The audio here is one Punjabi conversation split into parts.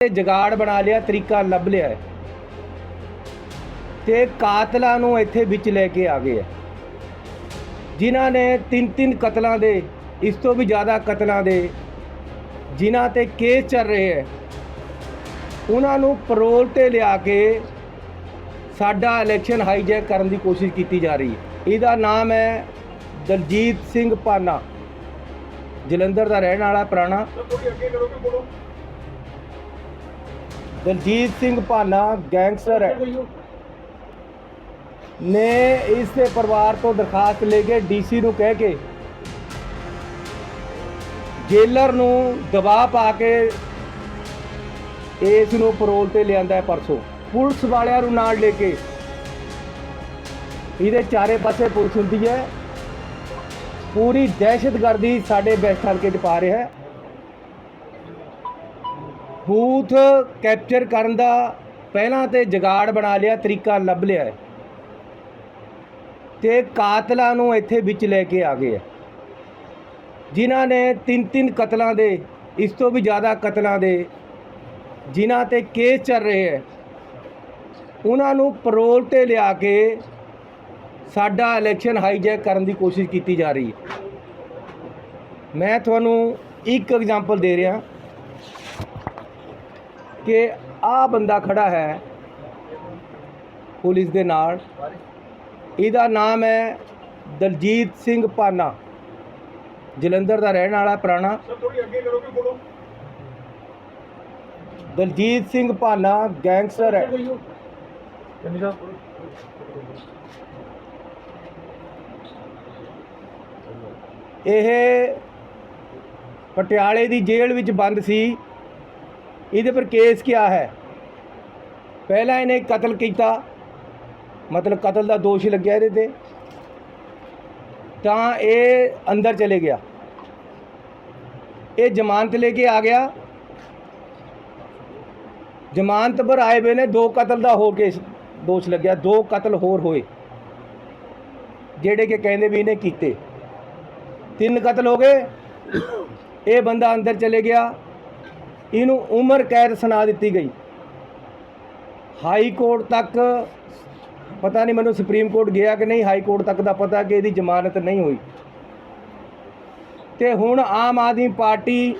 ਜਗਾੜ ਬਣਾ ਲਿਆ, ਤਰੀਕਾ ਲੱਭ ਲਿਆ ਹੈ। ਤੇ ਕਾਤਲਾਂ ਨੂੰ ਇੱਥੇ ਵਿੱਚ ਲੈ ਕੇ ਆ ਗਏ ਜਿਨ੍ਹਾਂ ਨੇ ਤਿੰਨ ਤਿੰਨ ਕਤਲਾਂ ਦੇ, ਇਸ ਤੋਂ ਵੀ ਜ਼ਿਆਦਾ ਕਤਲਾਂ ਦੇ, ਜਿਨ੍ਹਾਂ ਤੇ ਕੇਸ ਚੱਲ ਰਹੇ ਹੈ, ਉਹਨਾਂ ਨੂੰ ਪਰੋਲ ਤੇ ਲਿਆ ਕੇ ਸਾਡਾ ਇਲੈਕਸ਼ਨ ਹਾਈਜੈਕ ਕਰਨ ਦੀ ਕੋਸ਼ਿਸ਼ ਕੀਤੀ ਜਾ ਰਹੀ ਹੈ। ਇਹਦਾ ਨਾਮ ਹੈ ਦਲਜੀਤ ਸਿੰਘ ਪਾਨਾ। ਜਲੰਧਰ ਦਾ ਰਹਿਣ ਵਾਲਾ ਪੁਰਾਣਾ। ਦਲਜੀਤ ਸਿੰਘ ਭਾਨਾ ਗੈਂਗਸਟਰ ਹੈ। ਨੇ ਇਸ ਦੇ ਪਰਿਵਾਰ ਤੋਂ ਦਰਖਾਸਤ ਲੈ ਕੇ ਡੀਸੀ ਨੂੰ ਕਹਿ ਕੇ ਜੇਲਰ ਨੂੰ ਦਬਾਅ ਪਾ ਕੇ ਇਸ ਨੂੰ ਪਰੋਲ ਤੇ ਲਿਆਂਦਾ ਹੈ ਪਰਸੋਂ। ਪੁਲਿਸ ਵਾਲਿਆਂ ਨੂੰ ਨਾਲ ਲੈ ਕੇ ਇਹਦੇ ਚਾਰੇ ਪਾਸੇ ਪੁਲਿਸ ਹੁੰਦੀ ਹੈ। ਪੂਰੀ ਦਹਿਸ਼ਤਗਰਦੀ ਸਾਡੇ ਬੈਸਟ ਹਲਕੇ 'ਚ ਪਾ ਰਿਹਾ ਹੈ। ਬੂਥ ਕੈਪਚਰ ਕਰਨ ਦਾ ਪਹਿਲਾਂ ਤੇ ਜਗਾੜ ਬਣਾ ਲਿਆ, ਤਰੀਕਾ ਲੱਭ ਲਿਆ ਹੈ। ਤੇ ਕਾਤਲਾਂ ਨੂੰ ਇੱਥੇ ਵਿੱਚ ਲੈ ਕੇ ਆ ਗਏ ਹੈ। ਜਿਨ੍ਹਾਂ ਨੇ ਤਿੰਨ ਤਿੰਨ ਕਤਲਾਂ ਦੇ, ਇਸ ਤੋਂ ਵੀ ਜ਼ਿਆਦਾ ਕਤਲਾਂ ਦੇ, ਜਿਨ੍ਹਾਂ ਤੇ ਕੇਸ ਚੱਲ ਰਹੇ ਹੈ, ਉਹਨਾਂ ਨੂੰ ਪਰੋਲ ਤੇ ਲਿਆ ਕੇ ਸਾਡਾ ਇਲੈਕਸ਼ਨ ਹਾਈਜੈਕ ਕਰਨ ਦੀ ਕੋਸ਼ਿਸ਼ ਕੀਤੀ ਜਾ ਰਹੀ ਹੈ। ਮੈਂ ਤੁਹਾਨੂੰ ਇੱਕ ਐਗਜ਼ਾਮਪਲ ਦੇ ਰਿਹਾ। ਕਿ ਆਹ ਬੰਦਾ ਖੜਾ ਹੈ ਪੁਲਿਸ ਦੇ ਨਾਲ। ਇਹਦਾ ਨਾਮ ਹੈ ਦਲਜੀਤ ਸਿੰਘ ਪਾਨਾ। ਜਲੰਧਰ ਦਾ ਰਹਿਣ ਵਾਲਾ ਪੁਰਾਣਾ। ਦਲਜੀਤ ਸਿੰਘ ਪਾਨਾ ਗੈਂਗਸਟਰ ਹੈ। ਇਹ ਪਟਿਆਲੇ ਦੀ ਜੇਲ੍ਹ ਵਿੱਚ ਬੰਦ ਸੀ। ਇਹਦੇ ਪਰ ਕੇਸ ਕਿਆ ਹੈ? ਪਹਿਲਾਂ ਇਹਨੇ ਕਤਲ ਕੀਤਾ। ਮਤਲਬ ਕਤਲ ਦਾ ਦੋਸ਼ ਲੱਗਿਆ ਇਹਦੇ ਤੇ। ਤਾਂ ਇਹ ਅੰਦਰ ਚਲੇ ਗਿਆ। ਇਹ ਜ਼ਮਾਨਤ ਲੈ ਕੇ ਆ ਗਿਆ। ਜ਼ਮਾਨਤ ਪਰ ਆਏ ਵੇ ਨੇ ਦੋ ਕਤਲ ਦਾ ਹੋਰ ਕੇਸ ਦੋਸ਼ ਲੱਗਿਆ। ਦੋ ਕਤਲ ਹੋਰ ਹੋਏ। ਜਿਹੜੇ ਕਿ ਕਹਿੰਦੇ ਵੀ ਇਹਨੇ ਕੀਤੇ। ਤਿੰਨ ਕਤਲ ਹੋ ਗਏ। ਇਹ ਬੰਦਾ ਅੰਦਰ ਚਲੇ ਗਿਆ। ਇਹਨੂੰ ਉਮਰ ਕੈਦ ਸੁਣਾ ਦਿੱਤੀ ਗਈ। ਹਾਈ ਕੋਰਟ ਤੱਕ ਪਤਾ ਨਹੀਂ ਮੈਨੂੰ ਸੁਪਰੀਮ ਕੋਰਟ ਗਿਆ ਕਿ ਨਹੀਂ, ਹਾਈ ਕੋਰਟ ਤੱਕ ਦਾ ਪਤਾ ਕਿ ਇਹਦੀ ਜ਼ਮਾਨਤ ਨਹੀਂ ਹੋਈ। ਤੇ ਹੁਣ ਆਮ ਆਦਮੀ ਪਾਰਟੀ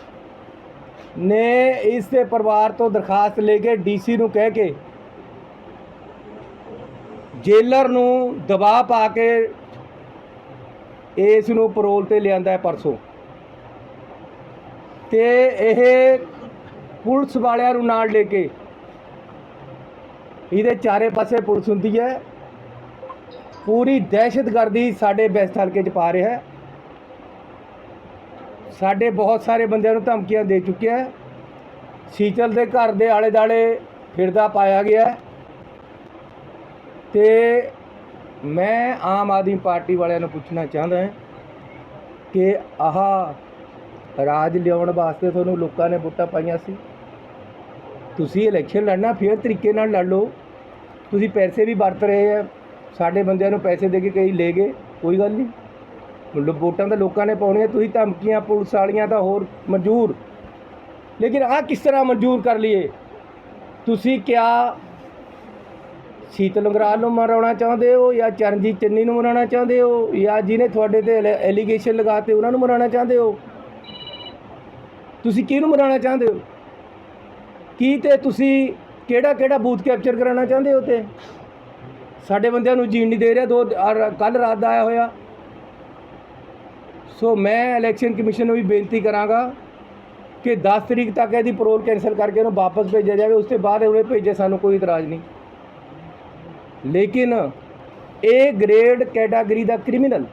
ਨੇ ਇਸ ਦੇ ਪਰਿਵਾਰ ਤੋਂ ਦਰਖਾਸਤ ਲੈ ਕੇ ਡੀਸੀ ਨੂੰ ਕਹਿ ਕੇ ਜੇਲਰ ਨੂੰ ਦਬਾਅ ਪਾ ਕੇ ਇਸ ਨੂੰ ਪਰੋਲ ਤੇ ਲਿਆਂਦਾ ਹੈ ਪਰਸੋਂ। ਤੇ ਇਹ ਪੁਲਿਸ ਵਾਲਿਆਂ ਨੂੰ ਨਾਲ ਲੈ ਕੇ। ਇਹਦੇ ਚਾਰੇ ਪਾਸੇ ਪੁਲਿਸ ਹੁੰਦੀ ਹੈ। ਪੂਰੀ ਦਹਿਸ਼ਤਗਰਦੀ ਸਾਡੇ ਬੈਸਟ ਹਲਕੇ 'ਚ ਪਾ ਰਿਹਾ ਹੈ। ਸਾਡੇ ਬਹੁਤ ਸਾਰੇ ਬੰਦਿਆਂ ਨੂੰ ਧਮਕੀਆਂ ਦੇ ਚੁੱਕਿਆ ਹੈ। ਸੀਚਲ ਦੇ ਘਰ ਦੇ ਆਲੇ ਦਾਲੇ ਫਿਰਦਾ ਪਾਇਆ ਗਿਆ ਹੈ। ਤੇ ਮੈਂ ਆਮ ਆਦਮੀ ਪਾਰਟੀ ਵਾਲਿਆਂ ਨੂੰ ਪੁੱਛਣਾ ਚਾਹੁੰਦਾ ਹਾਂ ਕਿ ਆਹ ਰਾਜ ਲਿਆਉਣ ਵਾਸਤੇ ਤੁਹਾਨੂੰ ਲੋਕਾਂ ਨੇ ਵੋਟਾਂ ਪਾਈਆਂ ਸੀ? ਤੁਸੀਂ ਇਲੈਕਸ਼ਨ ਲੜਨਾ, ਫੇਰ ਤਰੀਕੇ ਨਾਲ ਲੜ ਲਓ। ਤੁਸੀਂ ਪੈਸੇ ਵੀ ਵਰਤ ਰਹੇ ਆ। ਸਾਡੇ ਬੰਦਿਆਂ ਨੂੰ ਪੈਸੇ ਦੇ ਕੇ ਕਈ ਲੈ ਗਏ, ਕੋਈ ਗੱਲ ਨਹੀਂ। ਮਤਲਬ ਵੋਟਾਂ ਤਾਂ ਲੋਕਾਂ ਨੇ ਪਾਉਣੀਆਂ, ਤੁਸੀਂ ਧਮਕੀਆਂ, ਪੁਲਿਸ ਵਾਲੀਆਂ ਤਾਂ ਹੋਰ ਮਨਜ਼ੂਰ। ਲੇਕਿਨ ਆਹ ਕਿਸ ਤਰ੍ਹਾਂ ਮਨਜ਼ੂਰ ਕਰ ਲਈਏ? ਤੁਸੀਂ ਕਿਆ ਸ਼ੀਤਲ ਅੰਗਰਾਲ ਨੂੰ ਮਰਾਉਣਾ ਚਾਹੁੰਦੇ ਹੋ ਜਾਂ ਚਰਨਜੀਤ ਚੰਨੀ ਨੂੰ ਮਰਾਉਣਾ ਚਾਹੁੰਦੇ ਹੋ ਜਾਂ ਜਿਹਨੇ ਤੁਹਾਡੇ ਤੇ ਐਲੀਗੇਸ਼ਨ ਲਗਾਤੇ ਉਹਨਾਂ ਨੂੰ ਮਰਾਉਣਾ ਚਾਹੁੰਦੇ ਹੋ? ਤੁਸੀਂ ਕਿਹਨੂੰ ਮਰਾਉਣਾ ਚਾਹੁੰਦੇ ਹੋ? ਕੀ ਤੇ ਤੁਸੀਂ ਕਿਹੜਾ ਕਿਹੜਾ ਬੂਥ ਕੈਪਚਰ ਕਰਾਉਣਾ ਚਾਹੁੰਦੇ ਹੋ ਤੇ? ਸਾਡੇ ਬੰਦਿਆਂ ਨੂੰ ਜੀਣ ਨਹੀਂ ਦੇ ਰਿਹਾ, ਦੋ ਕੱਲ ਰਾਤ ਦਾ ਆਇਆ ਹੋਇਆ। ਸੋ ਮੈਂ ਇਲੈਕਸ਼ਨ ਕਮਿਸ਼ਨ ਨੂੰ ਵੀ ਬੇਨਤੀ ਕਰਾਂਗਾ ਕਿ 10 ਤਰੀਕ ਤੱਕ ਇਹਦੀ ਪਰੋਲ ਕੈਨਸਲ ਕਰਕੇ ਉਹਨੂੰ ਵਾਪਸ ਭੇਜਿਆ ਜਾਵੇ। ਉਸ ਤੋਂ ਬਾਅਦ ਉਹਨੇ ਭੇਜੇ, ਸਾਨੂੰ ਕੋਈ ਇਤਰਾਜ਼ ਨਹੀਂ। ਲੇਕਿਨ ਇਹ ਗ੍ਰੇਡ ਕੈਟਾਗਰੀ ਦਾ ਕ੍ਰਿਮੀਨਲ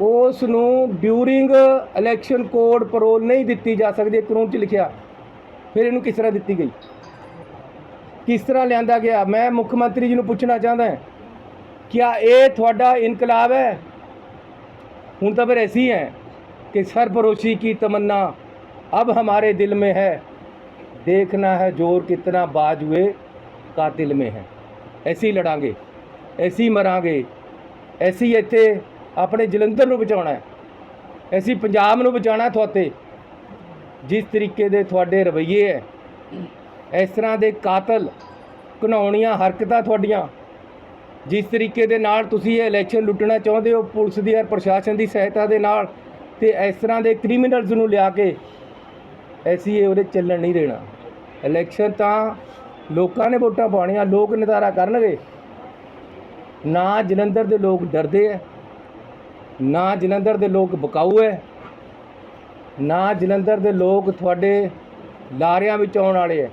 ਉਸ ਨੂੰ ਡਿਊਰਿੰਗ ਇਲੈਕਸ਼ਨ ਕੋਡ ਪੈਰੋਲ ਨਹੀਂ ਦਿੱਤੀ ਜਾ ਸਕਦੀ ਕਾਨੂੰਨ 'ਚ ਲਿਖਿਆ ਫਿਰ ਇਹਨੂੰ ਕਿਸ ਤਰ੍ਹਾਂ ਦਿੱਤੀ ਗਈ ਕਿਸ ਤਰ੍ਹਾਂ ਲਿਆਂਦਾ ਗਿਆ ਮੈਂ ਮੁੱਖ ਮੰਤਰੀ ਜੀ ਨੂੰ ਪੁੱਛਣਾ ਚਾਹੁੰਦਾ ਹਾਂ ਕਿਆ ਇਹ ਤੁਹਾਡਾ ਇਨਕਲਾਬ ਹੈ ਹੁਣ ਤਾਂ ਫਿਰ ऐसी है कि सरफरोशी की तमन्ना अब हमारे दिल में है देखना है जोर कितना बाज हुए कातिल में है ऐसे ही लड़ांगे ऐसे ही मरांगे ऐसे ਹੀ ਇੱਥੇ ਆਪਣੇ ਜਲੰਧਰ ਨੂੰ ਬਚਾਉਣਾ ਹੈ। ਅਸੀਂ ਪੰਜਾਬ ਨੂੰ ਬਚਾਉਣਾ ਤੁਹਾਤੇ ਜਿਸ ਤਰੀਕੇ ਦੇ ਤੁਹਾਡੇ ਰਵੱਈਏ ਹੈ। ਇਸ ਤਰ੍ਹਾਂ ਦੇ ਕਾਤਲ ਘਿਨਾਉਣੀਆਂ ਹਰਕਤਾਂ ਤੁਹਾਡੀਆਂ। ਜਿਸ ਤਰੀਕੇ ਦੇ ਨਾਲ ਤੁਸੀਂ ਇਹ ਇਲੈਕਸ਼ਨ ਲੁੱਟਣਾ ਚਾਹੁੰਦੇ ਹੋ, ਪੁਲਿਸ ਦੀ ਔਰ ਪ੍ਰਸ਼ਾਸਨ ਦੀ ਸਹਾਇਤਾ ਦੇ ਨਾਲ, ਤੇ ਇਸ ਤਰ੍ਹਾਂ ਦੇ ਕ੍ਰਿਮੀਨਲਸ ਨੂੰ ਲਿਆ ਕੇ ਐਸੀ ਇਹ ਉਹਦੇ ਚੱਲਣ ਨਹੀਂ ਦੇਣਾ। ਇਲੈਕਸ਼ਨ ਤਾਂ ਲੋਕਾਂ ਨੇ ਵੋਟਾਂ ਪਾਉਣੀਆਂ, ਲੋਕ ਨਿਤਾਰਾ ਕਰਨਗੇ। ਨਾ ਜਲੰਧਰ ਦੇ ਲੋਕ ਡਰਦੇ ਹੈ। ਨਾ ਜਲੰਧਰ ਦੇ ਲੋਕ ਬਕਾਊ ਹੈ ਨਾ ਜਲੰਧਰ ਦੇ ਲੋਕ ਤੁਹਾਡੇ ਲਾਰਿਆਂ ਵਿੱਚ ਆਉਣ ਵਾਲੇ ਹੈ